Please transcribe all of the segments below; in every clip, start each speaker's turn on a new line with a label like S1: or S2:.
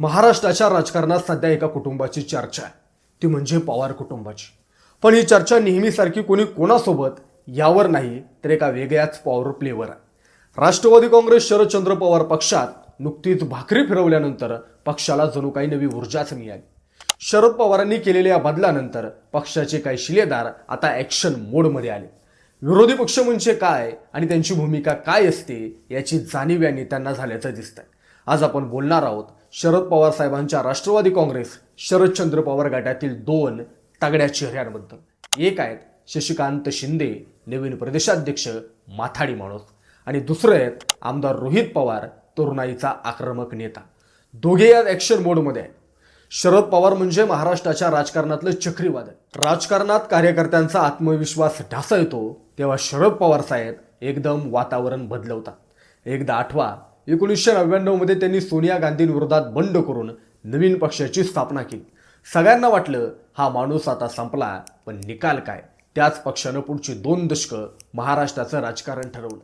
S1: महाराष्ट्राच्या राजकारणात सध्या एका कुटुंबाची चर्चा आहे. ती म्हणजे पवार कुटुंबाची. पण ही चर्चा नेहमीसारखी कोणी कोणासोबत यावर नाही तर एका वेगळ्याच पॉवर प्लेवर आहे. राष्ट्रवादी काँग्रेस शरदचंद्र पवार पक्षात नुकतीच भाकरी फिरवल्यानंतर पक्षाला जणू काही नवी ऊर्जाच मिळाली. शरद पवारांनी केलेल्या या बदलानंतर पक्षाचे काही शिलेदार आता ॲक्शन मोडमध्ये आले. विरोधी पक्ष म्हणजे काय आणि त्यांची भूमिका काय असते याची जाणीव या नेत्यांना झाल्याचं दिसतंय. आज आपण बोलणार आहोत शरद पवार साहेबांच्या राष्ट्रवादी काँग्रेस शरदचंद्र पवार गटातील दोन तगड्या चेहऱ्यांबद्दल. एक आहेत शशिकांत शिंदे नवीन प्रदेशाध्यक्ष माथाडी माणूस. आणि दुसरे आहेत आमदार रोहित पवार तरुणाईचा आक्रमक नेता. दोघे या ॲक्शन मोडमध्ये आहेत. शरद पवार म्हणजे महाराष्ट्राच्या राजकारणातलं चक्रीवादळ. राजकारणात कार्यकर्त्यांचा आत्मविश्वास ढासळतो तेव्हा शरद पवार साहेब एकदम वातावरण बदलवतात. एकदा आठवा एकोणीसशे नव्याण्णवमध्ये त्यांनी सोनिया गांधींविरोधात बंड करून नवीन पक्षाची स्थापना केली. सगळ्यांना वाटलं हा माणूस आता संपला पण निकाल काय? त्याच पक्षानं पुढची दोन दशकं महाराष्ट्राचं राजकारण ठरवलं.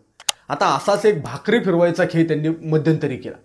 S1: आता असाच एक भाकरी फिरवायचा खेळ त्यांनी मध्यंतरी केला.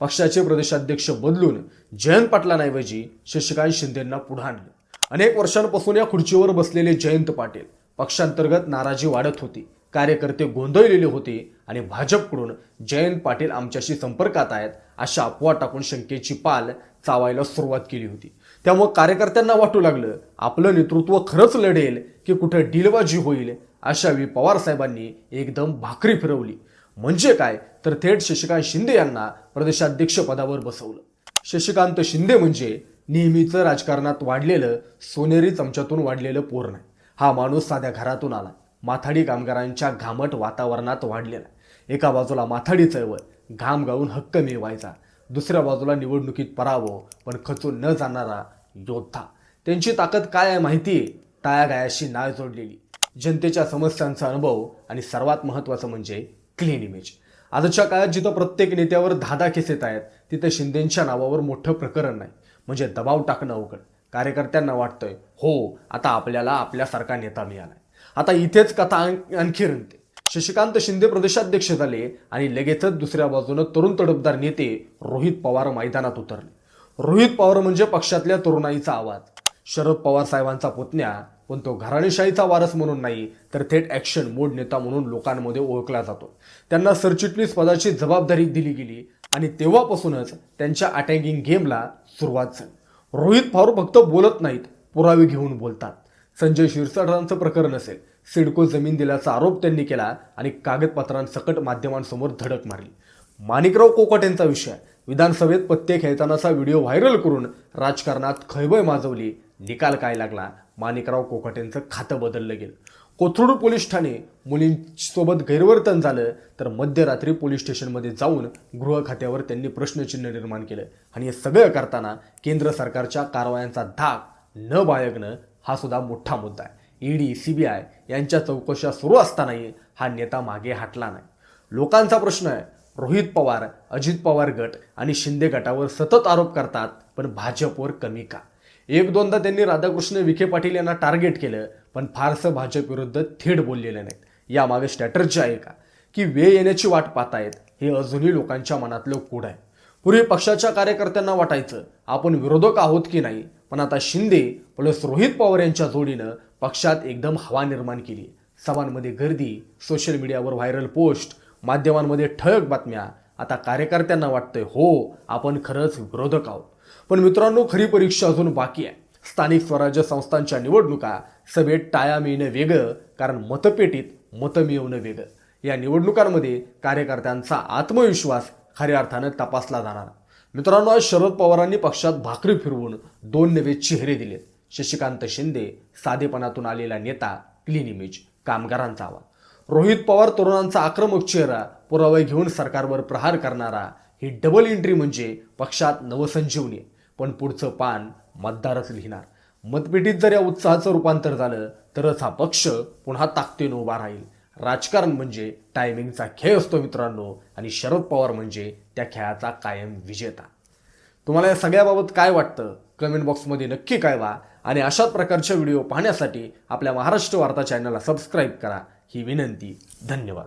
S1: पक्षाचे प्रदेशाध्यक्ष बदलून जयंत पाटलांऐवजी शशिकांत शिंदेंना पुढे आणलं. अनेक वर्षांपासून या खुर्चीवर बसलेले जयंत पाटील पक्षांतर्गत नाराजी वाढत होती. कार्यकर्ते गोंधळलेले होते आणि भाजपकडून जयंत पाटील आमच्याशी संपर्कात आहेत अशा अफवा टाकून शंकेची पाल चावायला सुरुवात केली होती. त्यामुळे कार्यकर्त्यांना वाटू लागलं आपलं नेतृत्व खरंच लढेल की कुठं डिलबाजी होईल अशावेळी पवारसाहेबांनी पवार साहेबांनी एकदम भाकरी फिरवली. म्हणजे काय? तर थेट शशिकांत शिंदे यांना प्रदेशाध्यक्ष पदावर बसवलं. शशिकांत शिंदे म्हणजे नेहमीचं राजकारणात वाढलेलं सोनेरी चमच्यातून वाढलेलं पोर नाही. हा माणूस साध्या घरातून आला. माथाडी कामगारांच्या घामट वातावरणात वाढलेला एका बाजूला माथाडी चळवळ घाम गाळून हक्क मिळवायचा. दुसऱ्या बाजूला निवडणुकीत पराभव पण खचून न जाणारा योद्धा. त्यांची ताकद काय आहे माहिती? आहे नाळ जोडलेली. जनतेच्या समस्यांचा अनुभव आणि सर्वात महत्त्वाचं म्हणजे क्लीन इमेज आजच्या काळात जिथं प्रत्येक नेत्यावर धादा केस येत आहेत तिथं शिंदेंच्या नावावर मोठं प्रकरण नाही. म्हणजे दबाव टाकणं अवघड. कार्यकर्त्यांना वाटतंय हो आता आपल्याला आपल्यासारखा नेता मिळालाय. आता इथेच कथा आणखी रंगते. शशिकांत शिंदे प्रदेशाध्यक्ष झाले आणि लगेचच दुसऱ्या बाजूनं तरुण तडफदार नेते रोहित पवार मैदानात उतरले. रोहित पवार म्हणजे पक्षातल्या तरुणाईचा आवाज. शरद पवार साहेबांचा पुतण्या पण तो घराणेशाहीचा वारस म्हणून नाही तर थेट ॲक्शन मोड नेता म्हणून लोकांमध्ये ओळखला जातो. त्यांना सरचिटणीस पदाची जबाबदारी दिली गेली आणि तेव्हापासूनच त्यांच्या अटॅकिंग गेमला सुरुवात झाली. रोहित पवार फक्त बोलत नाहीत पुरावे घेऊन बोलतात. संजय शिरसाटांचं प्रकरण असेल. सिडको जमीन दिल्याचा आरोप त्यांनी केला आणि कागदपत्रांसकट माध्यमांसमोर धडक मारली. माणिकराव कोकट यांचा विषय. विधानसभेत पत्ते खेळतानाचा व्हिडिओ व्हायरल करून राजकारणात खळबळ माजवली. निकाल काय लागला? माणिकराव कोकट यांचं खातं बदललं गेलं. कोथरूड पोलीस ठाणे मुलींसोबत गैरवर्तन झालं तर मध्यरात्री पोलीस स्टेशनमध्ये जाऊन गृह खात्यावर त्यांनी प्रश्नचिन्ह निर्माण केलं. आणि हे सगळं करताना केंद्र सरकारच्या कारवायांचा धाक न बाळगणं हा सुद्धा मोठा मुद्दा आहे. ईडी आय यांच्या चौकशा सुरू असतानाही हा नेता मागे हटला नाही. लोकांचा प्रश्न आहे रोहित पवार अजित पवार गट आणि शिंदे गटावर सतत आरोप करतात पण भाजपवर कमी का? एक दोनदा त्यांनी राधाकृष्ण विखे पाटील यांना टार्गेट केलं पण फारसं भाजप विरुद्ध थेट बोललेले नाहीत. यामागे स्ट्रॅटर्जी आहे का? की वेळ येण्याची वाट पाहतायत हे अजूनही लोकांच्या मनातलं कूड आहे. पूर्वी पक्षाच्या कार्यकर्त्यांना वाटायचं आपण विरोधक आहोत की नाही? पण आता शिंदे प्लस रोहित पवार यांच्या जोडीनं पक्षात एकदम हवा निर्माण केली. सभांमध्ये गर्दी सोशल मीडियावर व्हायरल पोस्ट माध्यमांमध्ये ठळक बातम्या. आता कार्यकर्त्यांना वाटतंय हो आपण खरंच विरोधक आहोत. पण मित्रांनो खरी परीक्षा अजून बाकी आहे. स्थानिक स्वराज्य संस्थांच्या निवडणुका सभेत टाळ्या मिळणं वेगळं कारण मतपेटीत मतं मिळवणं वेगळं. या निवडणुकांमध्ये कार्यकर्त्यांचा आत्मविश्वास खऱ्या अर्थानं तपासला जाणार. मित्रांनो आज शरद पवारांनी पक्षात भाकरी फिरवून दोन नवे चेहरे दिलेत. शशिकांत शिंदे साधेपणातून आलेला नेता क्लीन इमेज कामगारांचा आवाज. रोहित पवार तरुणांचा आक्रमक चेहरा पुरावे घेऊन सरकारवर प्रहार करणारा ही डबल एंट्री म्हणजे पक्षात नवसंजीवनी. पण पुढचं पान मतदारच लिहिणार. मतपेटीत जर या उत्साहाचं रूपांतर झालं तरच हा पक्ष पुन्हा ताकदीनं उभा राहील. राजकारण म्हणजे टायमिंगचा खेळ असतो मित्रांनो आणि शरद पवार म्हणजे त्या खेळाचा कायम विजेता. तुम्हाला या सगळ्याबाबत काय वाटतं? कमेंट बॉक्समध्ये नक्की कळवा आणि अशाच प्रकारच्या व्हिडिओ पाहण्यासाठी आपल्या महाराष्ट्र वार्ता चॅनलला सबस्क्राईब करा. ही विनंती धन्यवाद.